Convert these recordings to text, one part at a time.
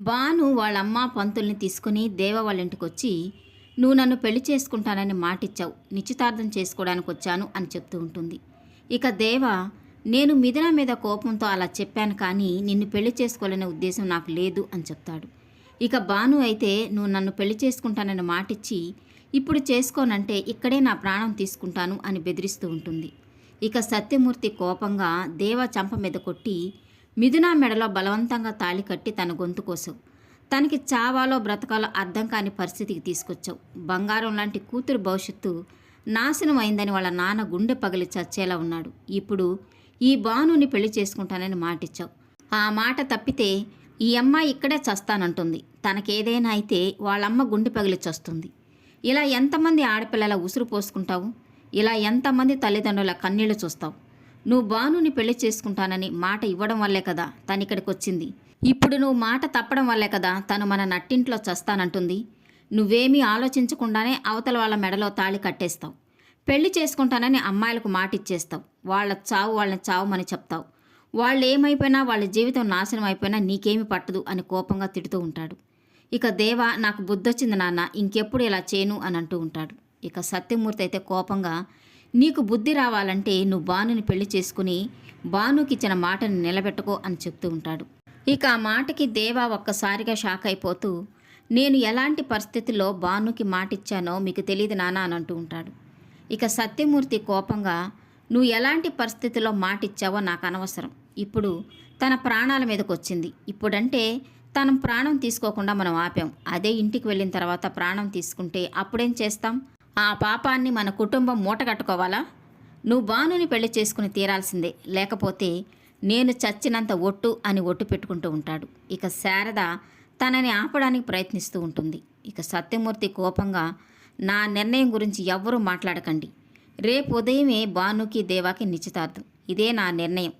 బాను వాళ్ళమ్మ పంతుల్ని తీసుకుని దేవ వాళ్ళ ఇంటికి వచ్చి నువ్వు నన్ను పెళ్ళి చేసుకుంటానని మాటిచ్చావు. నిశ్చితార్థం చేసుకోవడానికి వచ్చాను అని చెప్తూ ఉంటుంది. ఇక దేవ నేను మిథున మీద కోపంతో అలా చెప్పాను కానీ నిన్ను పెళ్ళి చేసుకోవాలనే ఉద్దేశం నాకు లేదు అని చెప్తాడు. ఇక బాను అయితే నువ్వు నన్ను పెళ్ళి చేసుకుంటానని మాటిచ్చి ఇప్పుడు చేసుకోనంటే ఇక్కడే నా ప్రాణం తీసుకుంటాను అని బెదిరిస్తూ ఉంటుంది. ఇక సత్యమూర్తి కోపంగా దేవ చంప మీద కొట్టి మిథున మెడలో బలవంతంగా తాళి కట్టి తన గొంతు కోసావు. తనకి చావాలో బ్రతకాలో అర్థం కాని పరిస్థితికి తీసుకొచ్చావు. బంగారం లాంటి కూతురు భవిష్యత్తు నాశనం అయిందని వాళ్ళ నాన్న గుండె పగిలి చచ్చేలా ఉన్నాడు. ఇప్పుడు ఈ బానుని పెళ్ళి చేసుకుంటానని మాటిచ్చావు. ఆ మాట తప్పితే ఈ అమ్మాయి ఇక్కడే చస్తానంటుంది. తనకేదైనా అయితే వాళ్ళమ్మ గుండె పగిలి చస్తుంది. ఇలా ఎంతమంది ఆడపిల్లల ఉసురు పోసుకుంటావు? ఇలా ఎంతమంది తల్లిదండ్రుల కన్నీళ్ళు చూస్తావు? నువ్వు బానుని పెళ్ళి చేసుకుంటానని మాట ఇవ్వడం వల్లే కదా తను ఇక్కడికి వచ్చింది ఇప్పుడు నువ్వు మాట తప్పడం వల్లే కదా తను మన నట్టింట్లో చస్తానంటుంది. నువ్వేమీ ఆలోచించకుండానే అవతల వాళ్ళ మెడలో తాళి కట్టేస్తావు. పెళ్ళి చేసుకుంటానని అమ్మాయిలకు మాట ఇచ్చేస్తావు. వాళ్ళ చావు వాళ్ళని చావుమని చెప్తావు. వాళ్ళు ఏమైపోయినా వాళ్ళ జీవితం నాశనం అయిపోయినా నీకేమి పట్టదు అని కోపంగా తిడుతూ ఉంటాడు. ఇక దేవ నాకు బుద్ధొచ్చింది నాన్న ఇంకెప్పుడు ఇలా చేయను అని అంటూ ఉంటాడు. ఇక సత్యమూర్తి అయితే కోపంగా నీకు బుద్ధి రావాలంటే నువ్వు బానుని పెళ్ళి చేసుకుని బానుకి ఇచ్చిన మాటని నిలబెట్టుకో అని చెప్తూ ఉంటాడు. ఇక ఆ మాటకి దేవా ఒక్కసారిగా షాక్ అయిపోతూ నేను ఎలాంటి పరిస్థితుల్లో బానుకి మాట ఇచ్చానో మీకు తెలియదు నానా అని అంటూ ఉంటాడు. ఇక సత్యమూర్తి కోపంగా నువ్వు ఎలాంటి పరిస్థితుల్లో మాట ఇచ్చావో నాకు అనవసరం. ఇప్పుడు తన ప్రాణాల మీదకి వచ్చింది ఇప్పుడంటే తన ప్రాణం తీసుకోకుండా మనం ఆపాం. అదే ఇంటికి వెళ్ళిన తర్వాత ప్రాణం తీసుకుంటే అప్పుడేం చేస్తాం? ఆ పాపాన్ని మన కుటుంబం మూట కట్టుకోవాలా? నువ్వు బానుని పెళ్ళి చేసుకుని తీరాల్సిందే. లేకపోతే నేను చచ్చినంత ఒట్టు అని ఒట్టు పెట్టుకుంటూ ఉంటాడు. ఇక శారద తనని ఆపడానికి ప్రయత్నిస్తూ ఉంటుంది. ఇక సత్యమూర్తి కోపంగా నా నిర్ణయం గురించి ఎవ్వరూ మాట్లాడకండి. రేపు ఉదయమే బానుకి దేవాకి నిశ్చితార్థం. ఇదే నా నిర్ణయం.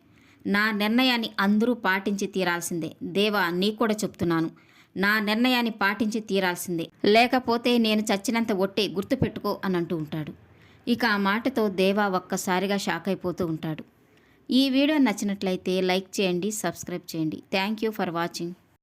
నా నిర్ణయాన్ని అందరూ పాటించి తీరాల్సిందే. దేవా నీ కూడా చెప్తున్నాను. నా నిర్ణయాన్ని పాటించి తీరాల్సిందే. లేకపోతే నేను చచ్చినంత ఒట్టే గుర్తుపెట్టుకో అని అంటూ ఉంటాడు. ఇక ఆ మాటతో దేవా ఒక్కసారిగా షాక్ అయిపోతూ ఉంటాడు. ఈ వీడియో నచ్చినట్లయితే లైక్ చేయండి సబ్స్క్రైబ్ చేయండి. Thank you for watching.